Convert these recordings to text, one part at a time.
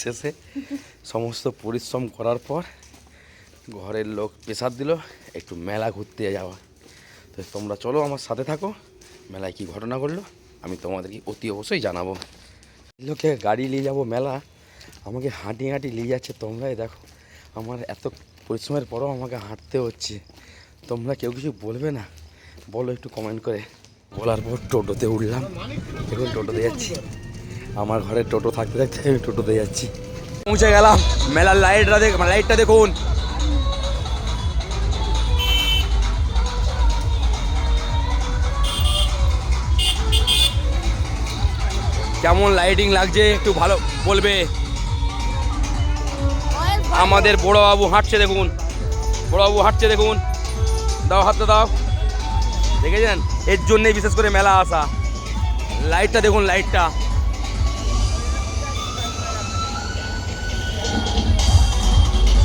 শেষে সমস্ত পরিশ্রম করার পর ঘরের লোক প্রেশার দিল, একটু মেলা ঘুরতে যাওয়া। তো তোমরা চলো আমার সাথে থাকো, মেলায় কি ঘটনা ঘটলো, আমি তোমাদেরকে অতি অবশ্যই জানাব। লোকে গাড়ি নিয়ে যাব মেলা, আমাকে হাঁটি হাঁটি নিয়ে যাচ্ছে তোমরাই দেখো। আমার এত পরিশ্রমের পরও আমাকে হাঁটতে হচ্ছে। তোমরা কেউ কিছু বলবে না, বলো একটু কমেন্ট করে। বলার পর টোটোতে উঠলাম দেখুন টোটোতে যাচ্ছি। আমার ঘরে টোটো থাকতে থাকতে আমি টোটোতে যাচ্ছি। পৌঁছে গেলাম। মেলার লাইটটা দেখ লাইটটা দেখুন। কেমন লাইটিং লাগছে? একটু ভালো বলবে? আমাদের বড়বাবু হাঁটছে দেখুন। বড়বাবু হাঁটছে দেখুন। দাও হাতটা দাও। দেখেছেন? এর জন্যই বিশেষ করে মেলা আসা। লাইটটা দেখুন লাইটটা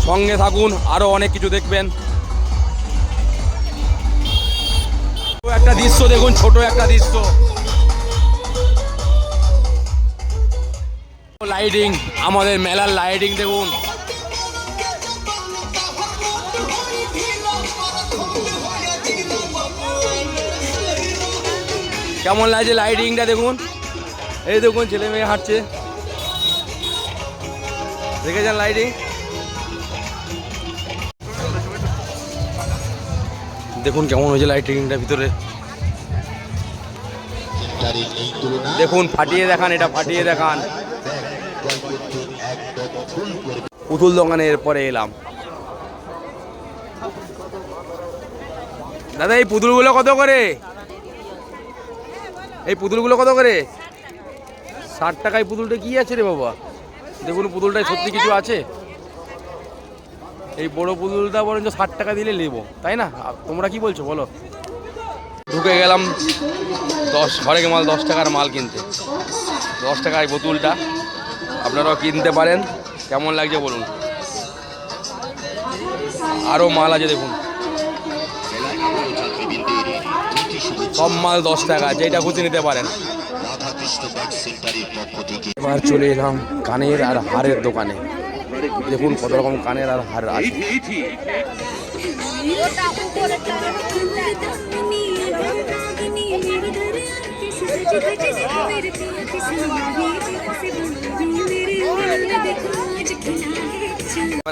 সঙ্গে থাকুন, আরও অনেক কিছু দেখবেন। একটা দৃশ্য দেখুন, ছোট একটা দৃশ্য। লাইটিং আমাদের মেলার লাইটিং দেখুন। কেমন লাগছে লাইটিংটা দেখুন? এই দেখুন, ছেলে মেয়ে হাঁটছে। দেখেছেন লাইটিং দেখুন কেমন হয়েছে লাইটিংটা ভিতরে। দেখুন ফাটিয়ে দেখান এটা ফাটিয়ে দেখান। পুতুল দোকানে এরপরে এলাম। দাদা এই পুতুলগুলো কত করে? এই পুতুলগুলো কত করে? ষাট টাকায় পুতুলটা কি আছে রে বাবা? দেখুন পুতুলটায় সত্যি কিছু আছে? এই বড় পুতুলটা বরঞ্চ ষাট টাকা দিলে নেব তাই না? তোমরা কি বলছো বলো? ঢুকে গেলাম দশ ঘরে মাল দশ টাকার মাল কিনতে। দশ টাকায় বোতলটা আপনারাও কিনতে পারেন কেমন লাগছে বলুন। আরও মাল আছে দেখুন। সব মাল দশ টাকা যেটা খুশি নিতে পারেন। এবার চলে এলাম কানের আর হারের দোকানে। দেখুন কত রকম কানের আর হার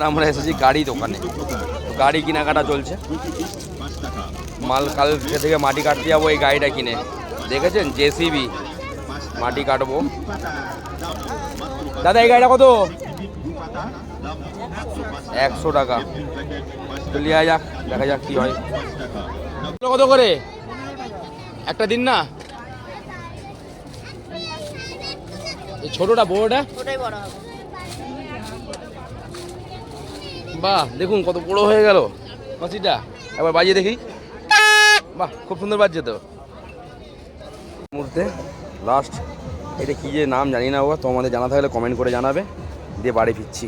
আমরা এসেছি গাড়ি দোকানে। গাড়ি কেনাকাটা চলছে। মাল কালকে থেকে মাটি কাটতে যাব, এই গাড়িটা কিনে। দেখেছেন? জেসিবি মাটি কাটবো। দাদা, এই গাড়িটা কত? একশো টাকা। তো লিয়া যাক দেখা যাক কি হয়। কত করে? একটা দিন না? এই ছোটটা বড়টা? ওটাই বড় হবে। বাহ দেখুন কত বড় হয়ে গেল মাছিটা। একবার বাজিয়ে দেখি। বাহ খুব সুন্দর বাজছে তো। মুহূর্তে লাস্ট এটা কি যে নাম জানি না বাবা তোমাদের জানা থাকলে কমেন্ট করে জানাবে দিয়ে বাড়ি ফিরছি।